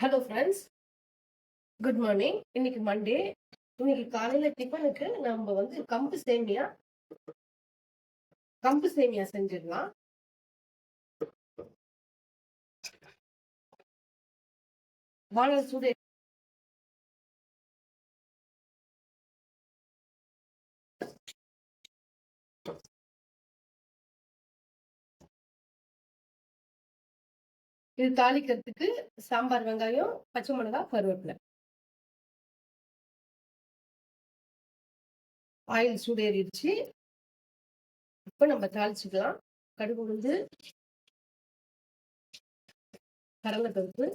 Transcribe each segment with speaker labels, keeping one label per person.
Speaker 1: Hello friends good morning இன்னைக்கு Monday இன்னைக்கு காலையில டிஃபனுக்கு நம்ம வந்து கம்பு சேமியா கம்பு சேமியா செஞ்சிடலாம். வாழ சூடு இது தாளிக்கிறதுக்கு சாம்பார் வெங்காயம் பச்சை மிளகாய் கருவேப்பிலை. ஆயில் சூடேறிடுச்சு. இப்போ நம்ம தாளிச்சுக்கலாம். கடுகு உளுந்து கடலை பருப்பு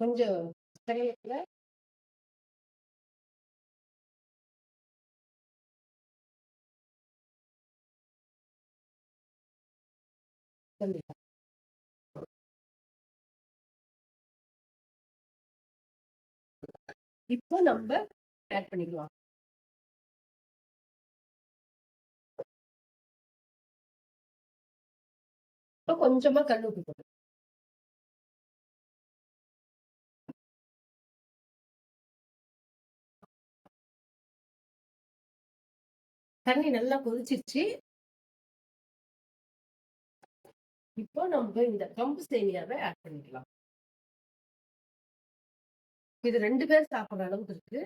Speaker 1: கொஞ்சம் கருவேப்பிலை. கண்டிப்பா. இப்போ நம்ம ஆட் பண்ணிக்கலாம். இப்போ கொஞ்சமா கல் உப்பு போடு. தண்ணி நல்லா கொதிச்சிருச்சு. இப்போ நம்ம இந்த கம்பு சேமியாவை ஆட் பண்ணிக்கலாம். இது ரெண்டு பேர் சாப்பிடுற அளவுக்கு இருக்கு.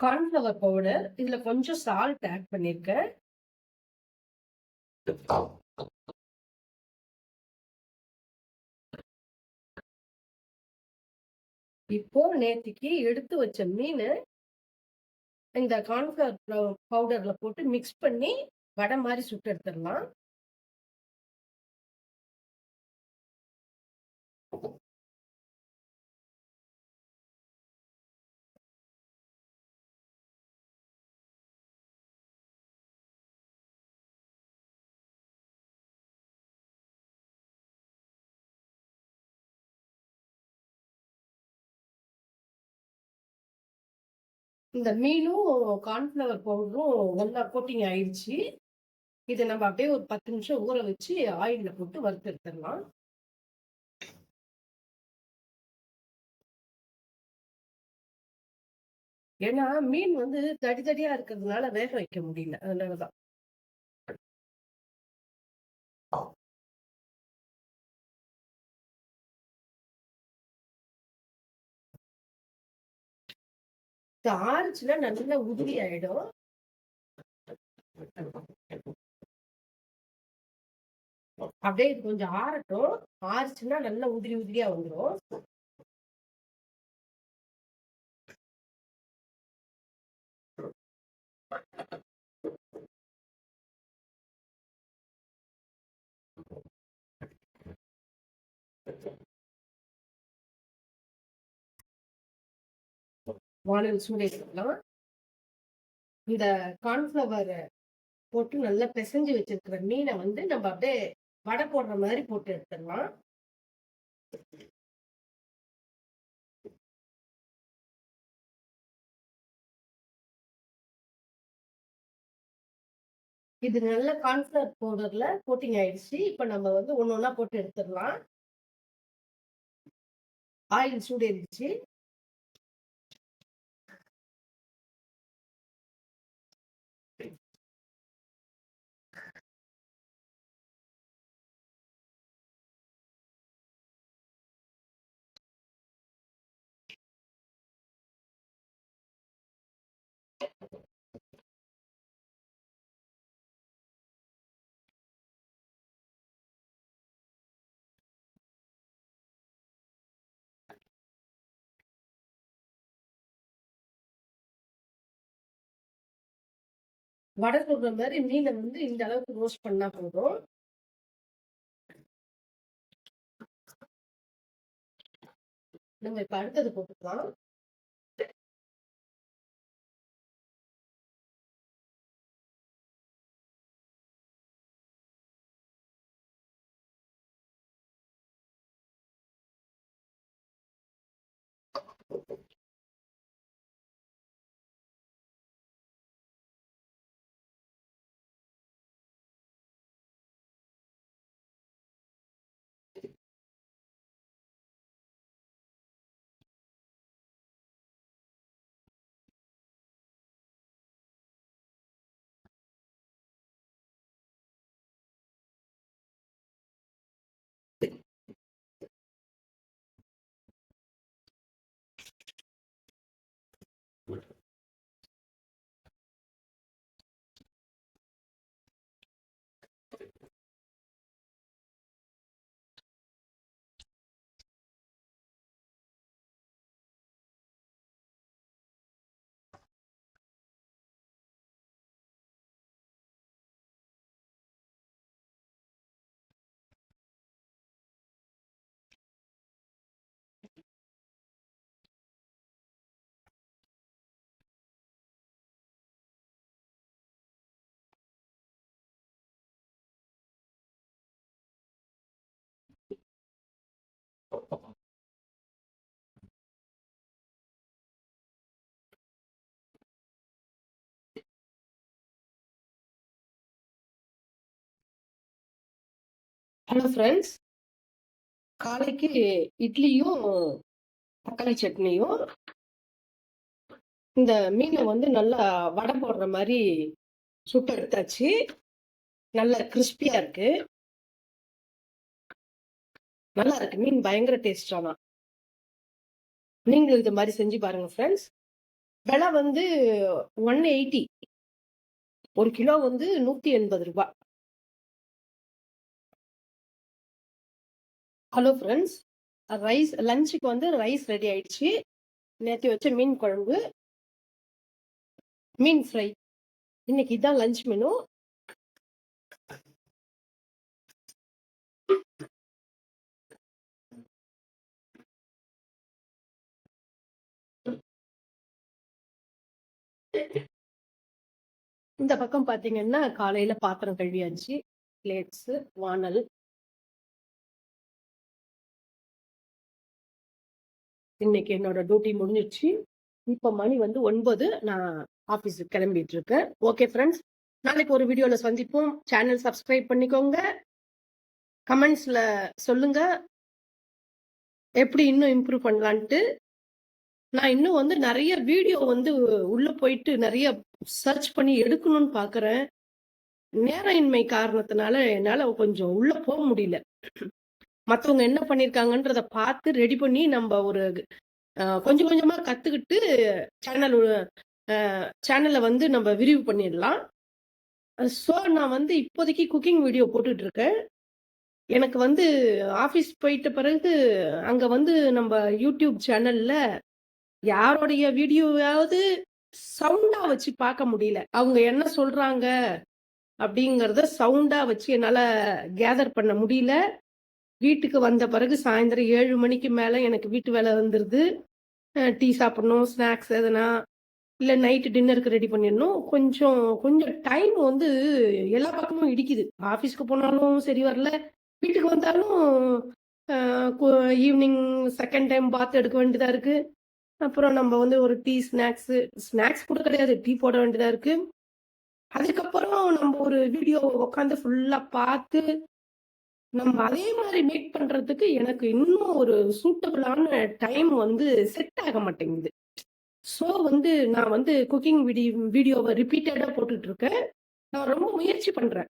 Speaker 1: கார்ன்ஃப்ளவர் பவுடர் இதுல கொஞ்சம் சால்ட் ஆட் பண்ணியிருக்கேன் இப்போ நேத்திக்கு எடுத்து வச்ச மீன் இந்த கார்ன்ஃப்ளவர் பவுடர்ல போட்டு மிக்ஸ் பண்ணி வடை மாதிரி சுட்டு எடுத்துடலாம். இந்த மீனும் கார்ன்ஃப்ளவர் பவுடரும் நல்லா கோட்டிங் ஆயிடுச்சு இதை நம்ம அப்படியே ஒரு பத்து நிமிஷம் ஊற வச்சு ஆயிலில் போட்டு வறுத்து எடுத்துடலாம் ஏன்னா மீன் வந்து தடி தடியா இருக்கிறதுனால வேக வைக்க முடியல. அதனாலதான். இது ஆறுச்சுன்னா நல்லா உதிரி ஆயிடும். அப்படியே இது கொஞ்சம் ஆறட்டும். ஆறுச்சுன்னா நல்லா உதிரி உதிரியா வந்துடும் வானல் சூடேற்றிக்கலாம் இந்த கார்ன்ஃப்ளவர் போட்டு நல்லா பிசைஞ்சு வச்சிருக்கிற மீனை வந்து நம்ம அப்படியே வடை போடுற மாதிரி போட்டு எடுத்துடலாம். இது நல்ல கான்ஃபிளவர் பவுடர்ல கோட்டிங் ஆயிடுச்சு. இப்ப நம்ம வந்து ஒன்னு ஒன்னா போட்டு எடுத்துடலாம். ஆயில் சூடு இருந்துச்சு வடை சுடுற மாதிரி மீனை வந்து இந்த அளவுக்கு ரோஸ்ட் பண்ணா போதும். நம்ம இப்ப அடுத்தது போட்டுக்கலாம். ஹலோ ஃப்ரெண்ட்ஸ் காலைக்கு இட்லியும் தக்காளி சட்னியும் இந்த மீனை வந்து நல்லா வடை போடுற மாதிரி சுட்டு எடுத்தாச்சு. நல்லா கிறிஸ்பியாக இருக்கு. நல்லா இருக்கு. மீன் பயங்கர டேஸ்டானா நீங்களும் இது மாதிரி செஞ்சு பாருங்க ஃப்ரெண்ட்ஸ் விலை வந்து ஒன் எயிட்டி ஒரு கிலோ வந்து நூற்றி எண்பது ரூபாய். ஹலோ ஃப்ரெண்ட்ஸ் ரைஸ் லஞ்சுக்கு வந்து ரைஸ் ரெடி ஆயிடுச்சு. நேற்று வச்ச மீன் குழம்பு. மீன் ஃப்ரை இன்னைக்கு இதான் லஞ்ச் மெனு இந்த பக்கம் பார்த்தீங்கன்னா காலையில் பாத்திரம் கழுவியாச்சு. பிளேட்ஸு வானல். இன்னைக்கு என்னோட டியூட்டி முடிஞ்சிருச்சு. இப்போ மணி வந்து ஒன்பது. நான் ஆஃபீஸுக்கு கிளம்பிட்டு இருக்கேன் ஓகே ஃப்ரெண்ட்ஸ் நாளைக்கு ஒரு வீடியோவில் சந்திப்போம். சேனல் சப்ஸ்கிரைப் பண்ணிக்கோங்க. கமெண்ட்ஸில் சொல்லுங்க. எப்படி இன்னும் இம்ப்ரூவ் பண்ணலான்ட்டு. நான் இன்னும் வந்து நிறைய வீடியோ வந்து உள்ளே போயிட்டு நிறைய சர்ச் பண்ணி எடுக்கணும்னு பார்க்குறேன் நேரமின்மை காரணத்தினால என்னால் கொஞ்சம் உள்ளே போக முடியல. மற்றவங்க என்ன பண்ணியிருக்காங்கன்றத பார்த்து ரெடி பண்ணி நம்ம ஒரு கொஞ்சம் கொஞ்சமா கத்துக்கிட்டு சேனல் சேனலை வந்து நம்ம விரிவு பண்ணிடலாம். ஸோ நான் வந்து இப்போதைக்கு குக்கிங் வீடியோ போட்டுட்டு இருக்கேன் எனக்கு வந்து ஆஃபீஸ் போயிட்ட பிறகு அங்கே வந்து நம்ம யூடியூப் சேனலில் யாருடைய வீடியோவாவது சவுண்டாக வச்சு பார்க்க முடியல. அவங்க என்ன சொல்கிறாங்க அப்படிங்கிறத சவுண்டாக வச்சு என்னால் கேதர் பண்ண முடியல. வீட்டுக்கு வந்த பிறகு சாயந்தரம் ஏழு மணிக்கு மேலே எனக்கு வீட்டு வேலை வந்துடுது டீ சாப்பிடணும் ஸ்நாக்ஸ் எதனா இல்லை நைட்டு டின்னருக்கு ரெடி பண்ணிடணும். கொஞ்சம் கொஞ்சம் டைம் வந்து எல்லா பக்கமும் இடிக்குது. ஆஃபீஸ்க்கு போனாலும் சரி வரல. வீட்டுக்கு வந்தாலும் ஈவினிங் செகண்ட் டைம் பார்த்து எடுக்க வேண்டியதாக இருக்குது அப்புறம் நம்ம வந்து ஒரு டீ ஸ்நாக்ஸு ஸ்நாக்ஸ் கூட கிடையாது. டீ போட வேண்டியதாக இருக்குது அதுக்கப்புறம் நம்ம ஒரு வீடியோ உட்காந்து ஃபுல்லாக பார்த்து நம்ம அதே மாதிரி மீட் பண்றதுக்கு எனக்கு இன்னும் ஒரு சூட்டபிளான டைம் வந்து செட் ஆக மாட்டேங்குது. ஸோ வந்து நான் வந்து குக்கிங் வீடியோ வீடியோவை ரிப்பீட்டடாக போட்டுட்டு இருக்கேன் நான் ரொம்ப முயற்சி பண்றேன்.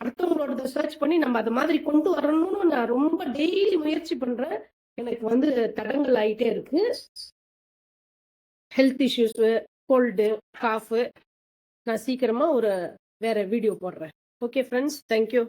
Speaker 1: அடுத்தவங்களோட சர்ச் பண்ணி நம்ம அதை மாதிரி கொண்டு வரணும்னு நான் ரொம்ப டெய்லி முயற்சி பண்றேன். எனக்கு வந்து தடங்கள் ஆகிட்டே இருக்கு. ஹெல்த் இஷ்யூஸு கோல்டு காஃபு நான் சீக்கிரமா ஒரு வேற வீடியோ போடுறேன். Okay friends thank you